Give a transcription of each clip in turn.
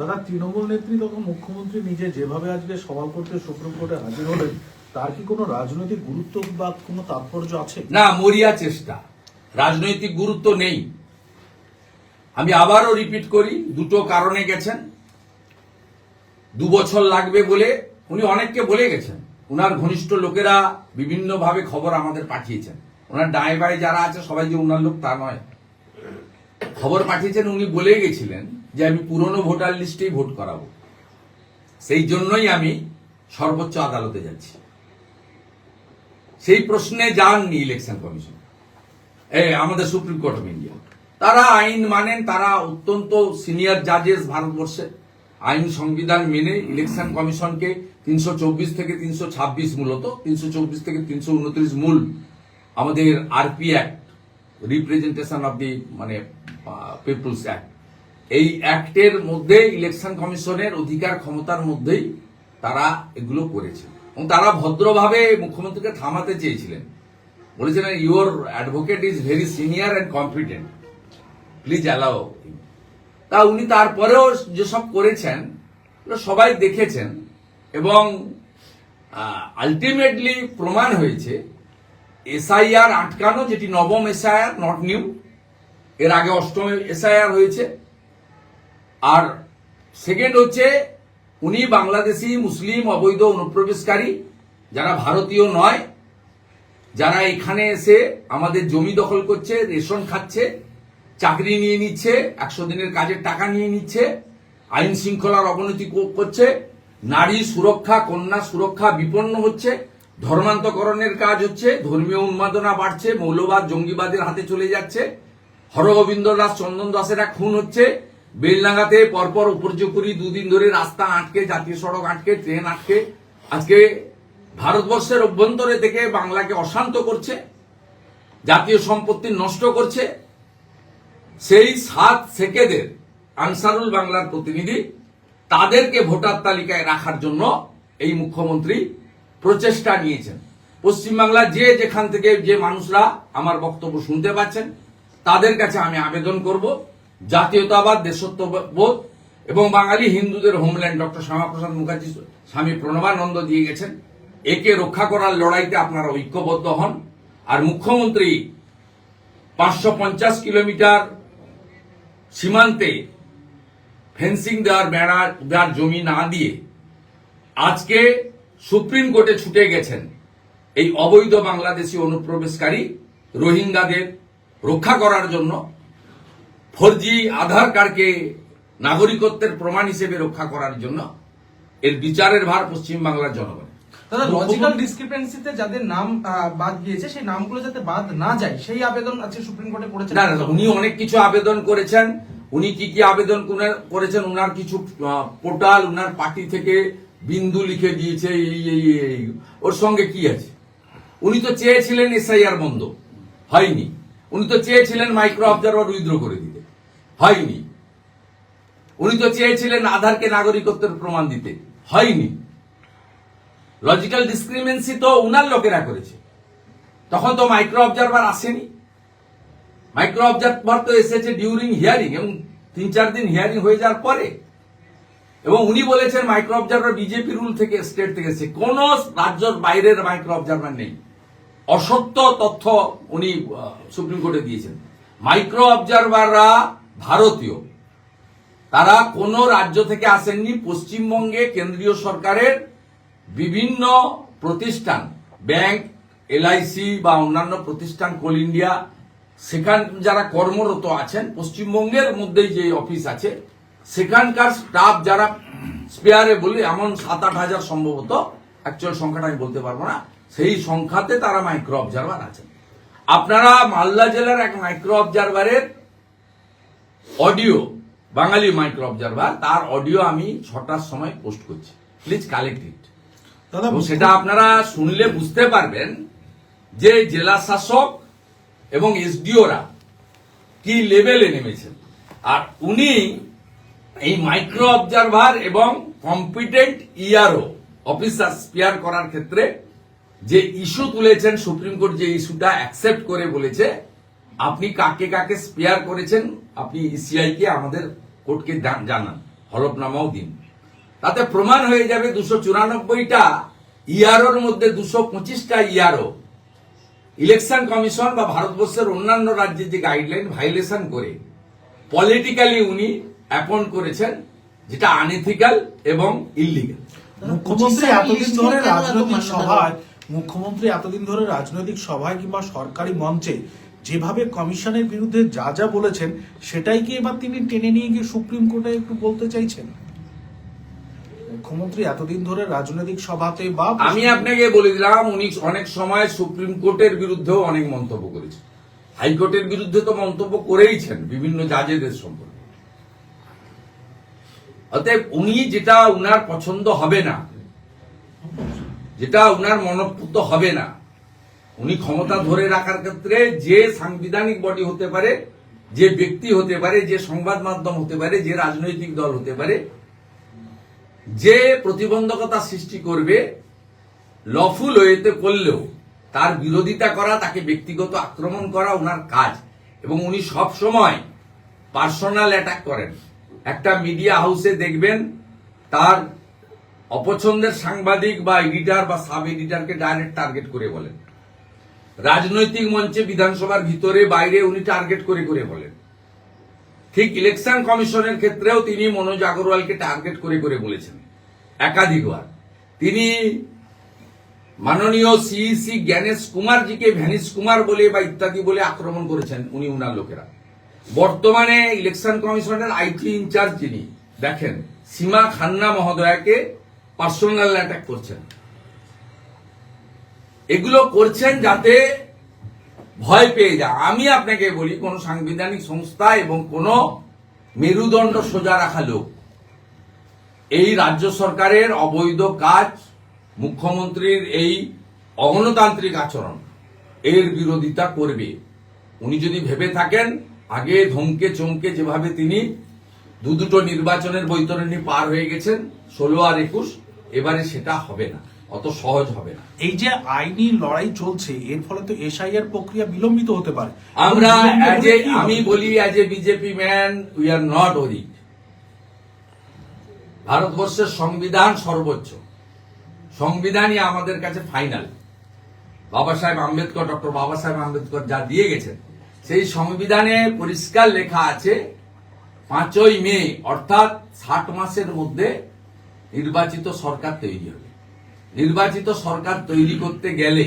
দাদা, তৃণমূল নেত্রী তখন মুখ্যমন্ত্রী নিজে যেভাবে আজকে সভা করতে সুপ্রিম কোর্টে হাজির হলেন, তার কি কোনো রাজনৈতিক গুরুত্ব বা কোনো তাৎপর্য আছে? না, মরিয়া চেষ্টা। রাজনৈতিক গুরুত্ব নেই। আমি আবারও রিপিট করি, দুটো কারণে গেছেন। দু বছর লাগবে বলে উনি অনেককে বলে গেছেন। উনার ঘনিষ্ঠ লোকেরা বিভিন্নভাবে খবর আমাদের পাঠিয়েছেন। ওনার ডায়ে বায়ে যারা আছে, সবাই যে ওনার লোক তা নয়। খবর পাঠিয়েছেন, উনি বলে গেছিলেন যে আমি পুরনো ভোটার লিস্টেই ভোট করাবো। সেই জন্যই আমি সর্বোচ্চ আদালতে যাচ্ছি। সেই প্রশ্নে যাননি ইলেকশন কমিশন। আমাদের সুপ্রিম কোর্ট অফ ইন্ডিয়া। তারা আইন মানেন, তারা অত্যন্ত সিনিয়র জাজেস ভারতবর্ষে। আইন সংবিধান মেনে ইলেকশন কমিশনকে তিনশো চব্বিশ থেকে তিনশো ছাব্বিশ মূলত, তিনশো চব্বিশ থেকে তিনশো উনত্রিশ মূল আমাদের RP act, representation of the মানে পিপলস অ্যাক্ট। এই অ্যাক্টের মধ্যে ইলেকশন কমিশনের অধিকার ক্ষমতার মধ্যেই তারা এগুলো করেছে এবং তারা ভদ্রভাবে মুখ্যমন্ত্রীকে থামাতে চেয়েছিলেন। বলেছেন your advocate is very senior and competent please allow তা উনি তারপরেও যেসব করেছেন সবাই দেখেছেন। এবং আলটিমেটলি প্রমাণ হয়েছে, এসআইআর আটকানো, যেটি নবম এসআইআর নট নিউ এর আগে অষ্টম এসআইআর হয়েছে আর সেকেন্ড হচ্ছে, উনি বাংলাদেশি, মুসলিম, অবৈধ, অনুপ্রবেশকারী, যারা ভারতীয় নয়, যারা এখানে এসে আমাদের জমি দখল করছে, রেশন খাচ্ছে, চাকরি নিয়ে নিচ্ছে, একশো দিনের কাজের টাকা নিয়ে নিচ্ছে, আইন শৃঙ্খলার অবনতি করছে, নারী সুরক্ষা, কন্যা সুরক্ষা বিপন্ন হচ্ছে, ধর্মান্তকরণের কাজ হচ্ছে, ধর্মীয় উন্মাদনা বাড়ছে, মৌলবাদ, জঙ্গিবাদের হাতে চলে যাচ্ছে, হরগোবিন্দ দাস, চন্দন দাসেরা খুন হচ্ছে বেলডাঙ্গাতে পরপর উপর্যপুরি দুদিন ধরে রাস্তা আটকে, জাতীয় সড়ক আটকে, ট্রেন আটকে। আজকে ভারতবর্ষের অভ্যন্তরে থেকে বাংলাকে অশান্ত করছে, জাতীয় সম্পত্তি নষ্ট করছে। সেই সাত সেকেদের আনসারুল বাংলার প্রতিনিধি তাদেরকে ভোটার তালিকায় রাখার জন্য এই মুখ্যমন্ত্রী প্রচেষ্টা নিয়েছেন। পশ্চিমবাংলার যে যেখান থেকে যে মানুষরা আমার বক্তব্য শুনতে পাচ্ছেন, তাদের কাছে আমি আবেদন করব। জাতীয়তাবাদ, দেশত্ববোধ এবং বাঙালি হিন্দুদের হোমল্যান্ড ডক্টর শ্যামাপ্রসাদ মুখার্জি, স্বামী প্রণবানন্দ দিয়ে গেছেন। একে রক্ষা করার লড়াইতে আপনারা ঐক্যবদ্ধ হন। আর মুখ্যমন্ত্রী পাঁচশো পঞ্চাশ কিলোমিটার সীমান্তে ফেন্সিং দেওয়ার বেড়া, দেওয়ার জমি না দিয়ে আজকে সুপ্রিম কোর্টে ছুটে গেছেন এই অবৈধ বাংলাদেশি অনুপ্রবেশকারী রোহিঙ্গাদের রক্ষা করার জন্য। ফোরজি আধার কার্ডকে নাগরিকত্বের প্রমাণ হিসেবে রক্ষা করার জন্য এর বিচারের ভার পশ্চিম বাংলার জনগণ দাদা লজিক্যাল ডিসক্রিপেন্সিতে যাদের নাম বাদ গিয়েছে সেই নামগুলো যাতে বাদ না যায় সেই আবেদন আজকে সুপ্রিম কোর্টে করেছে না না উনি অনেক কিছু আবেদন করেছেন। উনি কি কি আবেদন করেছেন উনার কিছু পোর্টাল উনার পার্টি থেকে বিন্দু লিখে দিয়েছে এই এই এই। ওর সঙ্গে কি আছে? উনি তো চেয়েছিলেন এসআইআর বন্ধ। হয়নি। উনি তো চেয়েছিলেন মাইক্রো অবজারভার উইথড্র করে দিতে। হয়নি। উনি তো চেয়েছিলেন আধারকে নাগরিকত্বের প্রমাণ দিতে। হয়নি। লজিক্যাল ডিসক্রিমেন্সি তো উনার লোকেরা করেছে। তখন তো মাইক্রো অবজারভার আসেনি। মাইক্রো অবজারভার তো এসেছে ডিউরিং হিয়ারিং এবং তিন চার দিন হিয়ারিং হয়ে যাওয়ার পরে। এবং উনি বলেছেন মাইক্রো অবজারভার বিজেপি রুল থেকে স্টেট থেকে এসেছে। কোন রাজ্যের বাইরের মাইক্রো অবজারভার নেই। অসত্য তথ্য উনি সুপ্রিম কোর্টে দিয়েছেন। মাইক্রো অবজারভাররা ভারতীয়। তারা কোন রাজ্য থেকে আসেননি, পশ্চিমবঙ্গে কেন্দ্রীয় সরকারের বিভিন্ন প্রতিষ্ঠান, ব্যাংক এলআইসি বা অন্যান্য প্রতিষ্ঠান, কোল ইন্ডিয়া, সেখান যারা কর্মরত আছেন, পশ্চিমবঙ্গের মধ্যেই যে অফিস আছে, সেখানকার স্টাফ যারা স্পেয়ারে বলে এমন সাত আট হাজার সম্ভবত অ্যাকচুয়াল সংখ্যাটা আমি বলতে পারব না, সেই সংখ্যাতে তারা মাইক্রো অবজারভার আছেন। আপনারা মালদা জেলার এক মাইক্রো অবজারভারের অডিও বাঙালি মাইক্রো অবজারভার তার অডিও আমি ছটার সময় পোস্ট করছি। প্লিজ কালেক্ট ইট দাদা সেটা আপনারা শুনলে বুঝতে পারবেন যে জেলা শাসক এবং এসডিওরা কি লেভেলে নেমেছেন। আর উনি এই মাইক্রো অবজারভার এবং কম্পিটেন্ট ইআরও অফিসার স্পিয়ার করার ক্ষেত্রে যে ইস্যু তুলেছেন সুপ্রিম কোর্ট যে ইস্যুটা অ্যাকসেপ্ট করে বলেছে আপনি কাকে কাকে স্পেয়ার করেছেন আপনি ইসিআই কে আমাদের কোর্টকে জানান হলফনামাও দিন। তাতে প্রমাণ হয়ে যাবে দুশো চুরানব্বইটা ইয়ারোর মধ্যে দুশো পঁচিশটা ইয়ারো ইলেকশন কমিশন বা ভারতবর্ষের অন্যান্য রাজ্যের যে গাইডলাইন ভাইলেশন করে পলিটিক্যালি উনি অ্যাপয়েন্ট করেছেন যেটা আনএথিক্যাল এবং ইললিগাল। মুখ্যমন্ত্রী এতদিন ধরে রাজনৈতিক সভায় মুখ্যমন্ত্রী এতদিন ধরে রাজনৈতিক সভায় কিংবা সরকারি মঞ্চে যেভাবে কমিশনের বিরুদ্ধে যা যা বলেছেন সেটাই কি এবার তিনি টেনে নিয়ে গিয়ে সুপ্রিম কোর্টে একটু বলতে চাইছেন? মুখ্যমন্ত্রী এতদিন ধরে রাজনৈতিক সভাতে বা আমি আপনাকে বলে দিলাম উনি অনেক সময় সুপ্রিম কোর্টের বিরুদ্ধেও অনেক মন্তব্য করেছেন। হাইকোর্টের বিরুদ্ধে তো মন্তব্য করেইছেন বিভিন্ন জাজেদের সম্পর্কে। অতএব উনি যেটা উনার পছন্দ হবে না যেটা উনার মনপুত হবে না উনি ক্ষমতা ধরে রাখার ক্ষেত্রে যে সাংবিধানিক বডি হতে পারে, যে ব্যক্তি হতে পারে, যে সংবাদ মাধ্যম হতে পারে, যে রাজনৈতিক দল হতে পারে, যে প্রতিবন্ধকতা সৃষ্টি করবে লফুল ওয়েতে করলেও তার বিরোধিতা করা, তাকে ব্যক্তিগত আক্রমণ করা ওনার কাজ। এবং উনি সব সময় পার্সোনাল অ্যাটাক করেন। একটা মিডিয়া হাউসে দেখবেন, তার অপছন্দের সাংবাদিক বা এডিটার বা সাব এডিটারকে ডাইরেক্ট টার্গেট করে বলেন। রাজনৈতিক মঞ্চে বিধানসভার ভিতরে, বাইরে উনি টার্গেট করে করে বলেন। ঠিক ইলেকশন কমিশনের ক্ষেত্রেও তিনি মনোজ আগরওয়ালকে টার্গেট করে করে বলেছেন, একাধিকবার। তিনি মাননীয় সিইসি জ্ঞানেশ কুমারজিকে ভ্যানিস কুমার বলে বা ইত্যাদি বলে আক্রমণ করেছেন উনি উনার লোকেরা। বর্তমানে ইলেকশন কমিশনের আইটি ইনচার্জ যিনি, দেখেন, সীমা খান্না মহোদয়াকে পার্সোনাল অ্যাটাক করছেন। এগুলো করছেন যাতে ভয় পেয়ে যায়। আমি আপনাকে বলি, কোন সাংবিধানিক সংস্থা এবং কোন মেরুদণ্ড সোজা রাখা লোক। এই রাজ্য সরকারের অবৈধ কাজ মুখ্যমন্ত্রীর এই অগণতান্ত্রিক আচরণ, এর বিরোধিতা করবে। উনি যদি ভেবে থাকেন, আগে ধমকে চমকে যেভাবে তিনি দু দুটো নির্বাচনের বৈতরণী পার হয়ে গেছেন, ষোলো আর একুশ, এবারে সেটা হবে না। অত সহজ হবে না। এই যে আইনি লড়াই চলছে এর ফলে তো এসআইআর প্রক্রিয়া বিলম্বিত হতে পারে। আমরা অ্যাজ এ আমি বলি as a BJP man we are not worried ভারতবর্ষের সংবিধান সর্বোচ্চ। সংবিধানই আমাদের কাছে ফাইনাল বাবা সাহেব আম্বেদকর ডক্টর বাবা সাহেব আম্বেদকর যা দিয়ে গেছেন সেই সংবিধানে পরিষ্কার লেখা আছে পাঁচই মে অর্থাৎ ষাট মাসের মধ্যে নির্বাচিত সরকার তৈরি হবে। নির্বাচিত সরকার তৈরি করতে গেলে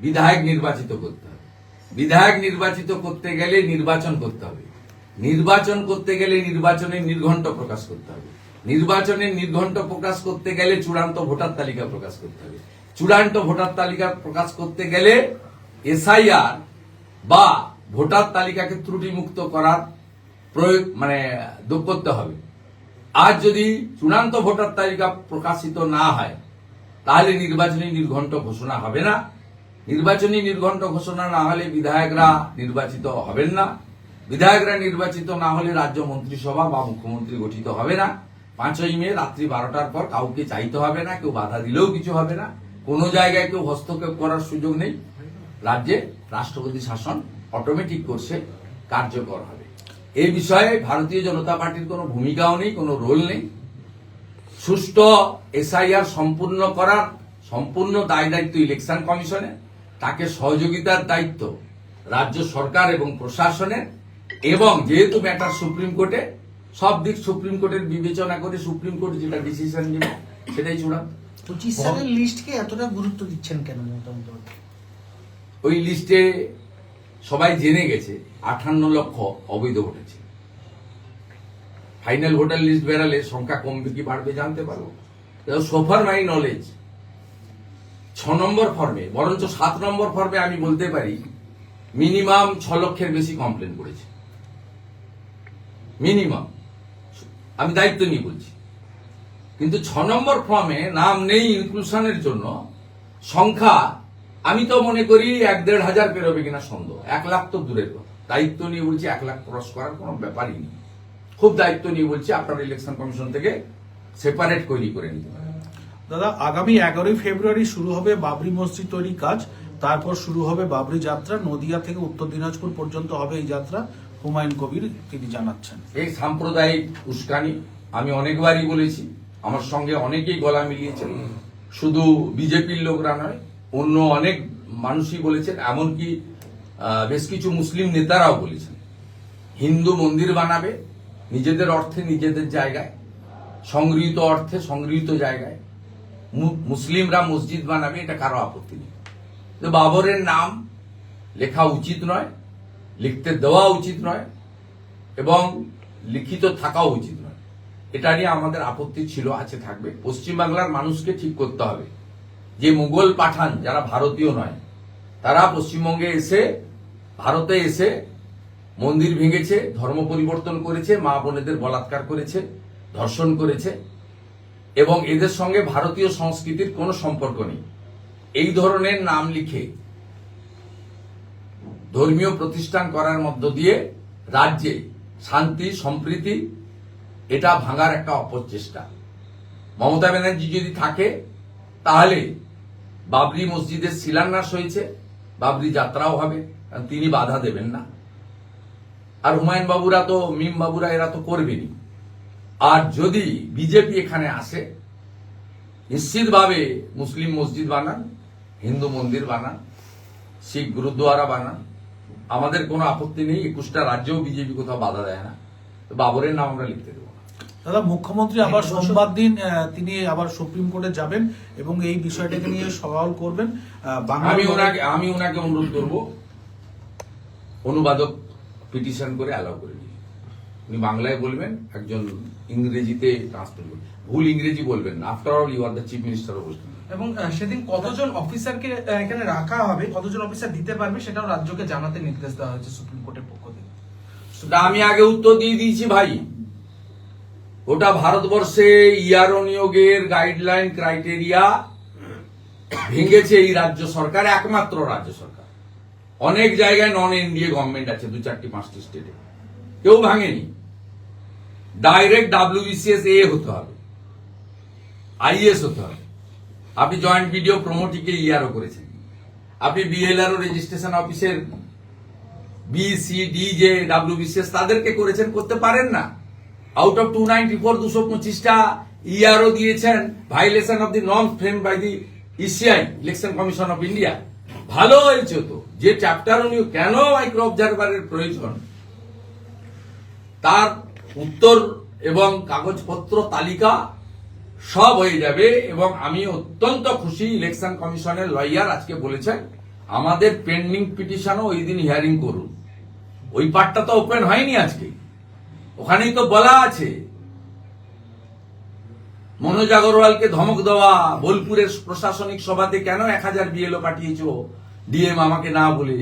বিধায়ক নির্বাচিত করতে হবে। বিধায়ক নির্বাচিত করতে গেলে নির্বাচন করতে হবে। নির্বাচন করতে গেলে নির্বাচনের নির্ঘণ্ট প্রকাশ করতে হবে। নির্বাচনের নির্ঘণ্ট প্রকাশ করতে গেলে চূড়ান্ত ভোটার তালিকা প্রকাশ করতে হবে। চূড়ান্ত ভোটার তালিকা প্রকাশ করতে গেলে এসআইআর বা ভোটার তালিকাকে ত্রুটিমুক্ত করার প্রয়োগ মানে করতে হবে। আর যদি চূড়ান্ত ভোটার তালিকা প্রকাশিত না হয় তাহলে নির্বাচনী নির্ঘণ্ট ঘোষণা হবে না। নির্বাচনী নির্ঘণ্ট ঘোষণা না হলে বিধায়করা নির্বাচিত হবেন না। বিধায়করা নির্বাচিত না হলে রাজ্য মন্ত্রিসভা বা মুখ্যমন্ত্রী গঠিত হবে না। পাঁচই মে রাত্রি বারোটার পর কাউকে চাইতে হবে না, কেউ বাধা দিলেও কিছু হবে না। কোনো জায়গায় কেউ হস্তক্ষেপ করার সুযোগ নেই। রাজ্যে রাষ্ট্রপতি শাসন অটোমেটিক কোর্সে কার্যকর হবে। এই বিষয়ে ভারতীয় জনতা পার্টির কোনো ভূমিকাও নেই, কোনো রোল নেই। সুষ্ঠু এসআইআর সম্পূর্ণ করার সম্পূর্ণ দায় দায়িত্ব ইলেকশন কমিশনের। তাকে সহযোগিতার দায়িত্ব রাজ্য সরকার এবং প্রশাসনের এবং যেহেতু ম্যাটার সুপ্রিম কোর্টে সব দিক সুপ্রিম কোর্টের বিবেচনা করে সুপ্রিম কোর্ট যেটা ডিসিশন নেবে সেটাই চূড়ান্ত। পঁচিশ সালের লিস্টকে এতটা গুরুত্ব দিচ্ছেন কেন ওই লিস্টে সবাই জেনে গেছে আঠান্ন লক্ষ অবৈধ ছিল। ফাইনাল ভোটার লিস্ট বেরালে সংখ্যা কমবে কি বাড়বে জানতে পারব। সোফার মাই নলেজ ছ নম্বর ফর্মে বরঞ্চ সাত নম্বর ফর্মে আমি বলতে পারি মিনিমাম ছ লক্ষের বেশি কমপ্লেন করেছে। মিনিমাম আমি দায়িত্ব নিয়ে বলছি। কিন্তু ছ নম্বর ফর্মে নাম নেই ইনক্লুশনের জন্য, সংখ্যা, আমি তো মনে করি এক দেড় হাজার পেরোবে কিনা সন্দেহ। এক লাখ তো দূরের কথা। দায়িত্ব নিয়ে বলছি এক লাখ ক্রস করার কোনো ব্যাপারই নেই। খুব দায়িত্ব নিয়ে বলছি আপনার ইলেকশন কমিশন থেকে সেপারেট তৈরি করে নিতে পারেন। দাদা আগামী এগারোই ফেব্রুয়ারি শুরু হবে বাবরি মসজিদ তৈরির কাজ। তারপর শুরু হবে বাবরি যাত্রা। নদিয়া থেকে উত্তর দিনাজপুর পর্যন্ত হবে এই যাত্রা হুমায়ুন কবির তিনি জানাচ্ছেন। এই সাম্প্রদায়িক উস্কানি আমি অনেকবারই বলেছি আমার সঙ্গে অনেকেই গলা মিলিয়েছেন। শুধু বিজেপির লোকরা নয় অন্য অনেক মানুষই বলেছেন এমনকি বেশ কিছু মুসলিম নেতারাও বলেছেন। হিন্দু মন্দির বানাবে নিজেদের অর্থে নিজেদের জায়গায়, সংগৃহীত অর্থে সংগৃহীত জায়গায়। মুসলিমরা মসজিদ বানাবে, এটা কারও আপত্তি নেই। বাবরের নাম লেখা উচিত নয়, লিখতে দেওয়া উচিত নয়, এবং লিখিত থাকাও উচিত নয়। এটা নিয়ে আমাদের আপত্তি ছিল, আছে, থাকবে। পশ্চিমবাংলার মানুষকে ঠিক করতে হবে। যে মুঘল পাঠান, যারা ভারতীয় নয়, তারা পশ্চিমবঙ্গে এসে, ভারতে এসে মন্দির ভেঙেছে, ধর্ম পরিবর্তন করেছে, মা বোনেদের বলাৎকার করেছে, ধর্ষণ করেছে, এবং এদের সঙ্গে ভারতীয় সংস্কৃতির কোনো সম্পর্ক নেই। এই ধরনের নাম লিখে ধর্মীয় প্রতিষ্ঠান করার মধ্য দিয়ে রাজ্যে শান্তি, সম্প্রীতি, এটা ভাঙার একটা অপচেষ্টা। মমতা ব্যানার্জি যদি থাকে, তাহলে বাবরি মসজিদের শিলান্যাস হয়েছে, বাবরি যাত্রাও হবে তিনি বাধা দেবেন না। আর হুমায়ুন বাবুরা তো মিম বাবুরা এরা তো করবেনই। আর যদি বিজেপি এখানে আসে নিশ্চিতভাবে মুসলিম মসজিদ বানান হিন্দু মন্দির বানান শিখ গুরুদ্বারা বানান আমাদের কোনো আপত্তি নেই একুশটা রাজ্যেও বিজেপি কোথাও বাধা দেয় না। তো বাবরের নাম আমরা লিখতে দেবো দাদা মুখ্যমন্ত্রী আবার সোমবার দিন তিনি আবার সুপ্রিম কোর্টে যাবেন এবং এই বিষয়টাকে নিয়ে সওয়াল করবেন। আমি ওনাকে আমি ওনাকে অনুরোধ করব অনুবাদক পিটিশন করে অ্যালাউ করে দিন উনি বাংলায় বলবেন একজন ইংরেজিতে ট্রান্সলেট করবেন। ভুল ইংরেজি বলবেন না। After all you are the chief minister of west এবং সেদিন কতজন অফিসারকে এখানে রাখা হবে কতজন অফিসার দিতে পারবে সেটাও রাজ্যকে জানাতে নির্দেশ দেওয়া হয়েছে সুপ্রিম কোর্টের পক্ষ থেকে। সেটা আমি আগে উত্তর দিয়ে দিয়েছি ভাই। ওটা ভারতবর্ষে ইয়ারো নিয়োগের গাইডলাইন ক্রাইটেরিয়া ভেঙেছে এই রাজ্য সরকার একমাত্র রাজ্য সরকার। অনেক জায়গায় নন এনডিএ গভর্নমেন্ট আছে, দু চারটি পাঁচটি স্টেটে কেউ ভাঙেনি। ডাইরেক্ট ডাব্লিউবিসিএস এ হতে হবে। আইএস হতে হবে। আপনি জয়েন্ট ভিডিও প্রমোটিকে ইয়ারও করেছেন। আপনি বিএলআরও রেজিস্ট্রেশন অফিসের বি সি ডি যে ডাব্লিউবিসিএস তাদেরকে করেছেন, করতে পারেন না। Out of two ninety four দুশো পঁচিশটা ইআরও দিয়েছেন। Violation of the norm frame by the ECI election commission of India ভালো হয়েছে তো যে চ্যাপ্টার উনি কেন মাইক্রো অবজারভারের প্রয়োজন, তার উত্তর এবং কাগজপত্র তালিকা সব হয়ে যাবে এবং আমি অত্যন্ত খুশি ইলেকশন কমিশনের লয়ার আজকে বলেছেন, আমাদের পেন্ডিং পিটিশনও ওই দিন হিয়ারিং করুন। ওই পার্টটা তো ওপেন হয়নি আজকে। ওখানেই তো বলা আছে মনোজ আগরওয়ালকে ধমক দেওয়া, বোলপুরের প্রশাসনিক সভাতে কেন এক হাজার বিএলও পাঠিয়েছ? ডিএম আমাকে না বলে।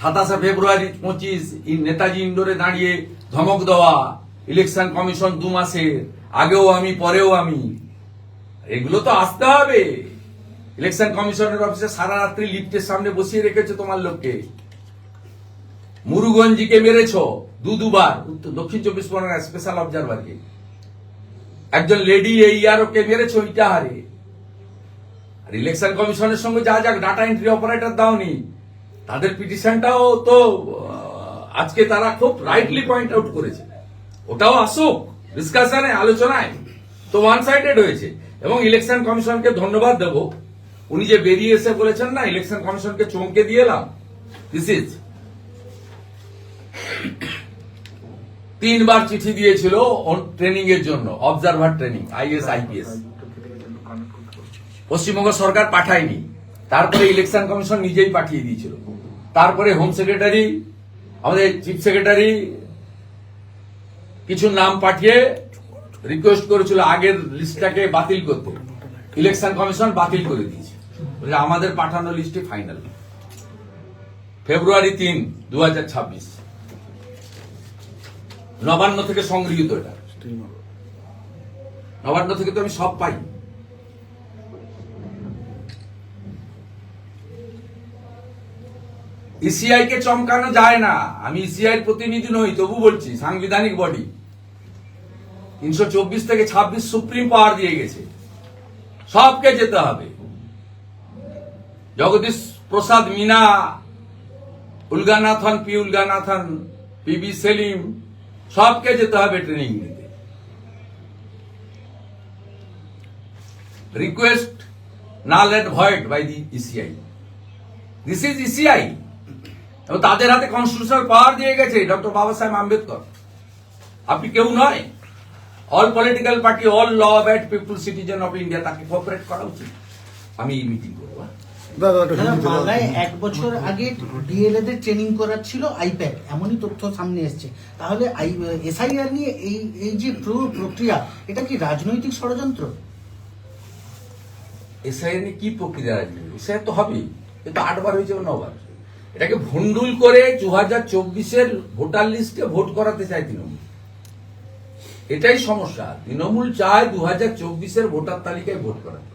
সাতাশে ফেব্রুয়ারি পঁচিশ নেতাজি ইন্ডোরে দাঁড়িয়ে ধমক দেওয়া, ইলেকশন কমিশন দু মাসের, আগেও আমি, পরেও আমি। এগুলো তো আসতে হবে। ইলেকশন কমিশনের অফিসে সারা রাত্রি লিফটের সামনে বসিয়ে রেখেছে তোমার লোককে। মুরুগঞ্জিকে মেরেছ দু দুবার দক্ষিণ চব্বিশ পরগনা স্পেশাল অবজারভারকে একজন লেডি এই কে মেরেছ ওইটা হারে আর ইলেকশন কমিশনের সঙ্গে যা যাক ডাটা এন্ট্রি অপারেটর দাওনি। তাদের পিটিশনটাও তো আজকে তারা খুব রাইটলি পয়েন্ট আউট করেছে। ওটাও আসুক ডিসকাশনে আলোচনায় তো ওয়ান সাইডেড হয়েছে। এবং ইলেকশন কমিশনকে ধন্যবাদ দেব। উনি যে বেরিয়ে এসে বলেছেন না ইলেকশন কমিশনকে চমকে দিয়ে এলাম। দিস ইজ তিনবার চিঠি দিয়েছিল ট্রেনিং এর জন্য observer training IAS IPS Paschimbanga সরকার পাঠায়নি। তারপরে ইলেকশন কমিশন নিজেই পাঠিয়ে দিয়েছিল। তারপরে হোম সেক্রেটারি আমাদের চিফ সেক্রেটারি কিছু নাম পাঠিয়ে রিকোয়েস্ট করেছিল আগের লিস্টটাকে বাতিল করতে। ইলেকশন কমিশন বাতিল করে দিয়েছে। আমাদের পাঠানো লিস্টে ফাইনাল ফেব্রুয়ারি তিন দু নবান্ন থেকে সংগৃহীত এটা। নবান্ন থেকে তো আমি সব পাই। ইসিআই কে চমকানো যায় না। আমি ইসিআই প্রতিনিধি নই, তবু বলছি, সাংবিধানিক বডি তিনশো চব্বিশ থেকে ছাব্বিশ সুপ্রিম পাওয়ার দিয়ে গেছে। সবকে যেতে হবে। Jagdish Prasad Meena, Ulaganathan P Ulaganathan, P B Selim সবকে যেতে হবে ট্রেনিং নিতে। রিকোয়েস্ট না let void by the ECI this is ECI এবং তাদের হাতে কনস্টিটিউশনাল পাওয়ার দিয়ে গেছে ডক্টর বাবা সাহেব আম্বেদকর। আপনি কেউ নয়। All political party all law at people citizen of India তাকে কোঅপারেট করা উচিত। আমি এই মিটিং করি বাংলায় এক বছর আগে ডিএলএ দের ট্রেনিং করাচ্ছিল আইপ্যাক এমনই তথ্য সামনে এসছে। তাহলে এসআইআর নিয়ে এই এই যে প্রক্রিয়া এটা কি রাজনৈতিক ষড়যন্ত্র? এসআই নিয়ে কি প্রক্রিয়া রাখবে এসআই তো হবেই কিন্তু আটবার হয়েছে নবার। এটাকে ভন্ডুল করে দু হাজার চব্বিশের ভোটার লিস্টে ভোট করাতে চায় তৃণমূল। এটাই সমস্যা। তৃণমূল চায় দু হাজার চব্বিশের ভোটার তালিকায় ভোট করাতে।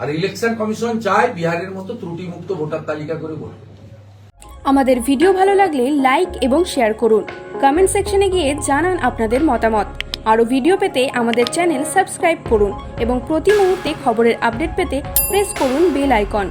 আর ইলেকশন কমিশন চায় বিহারের মতো ত্রুটিমুক্ত ভোটার তালিকা করে ভোট। আমাদের ভিডিও ভালো লাগলে লাইক এবং শেয়ার করুন। কমেন্ট সেকশনে গিয়ে জানান আপনাদের মতামত। আরও ভিডিও পেতে আমাদের চ্যানেল সাবস্ক্রাইব করুন এবং প্রতি মুহূর্তে খবরের আপডেট পেতে প্রেস করুন বেল আইকন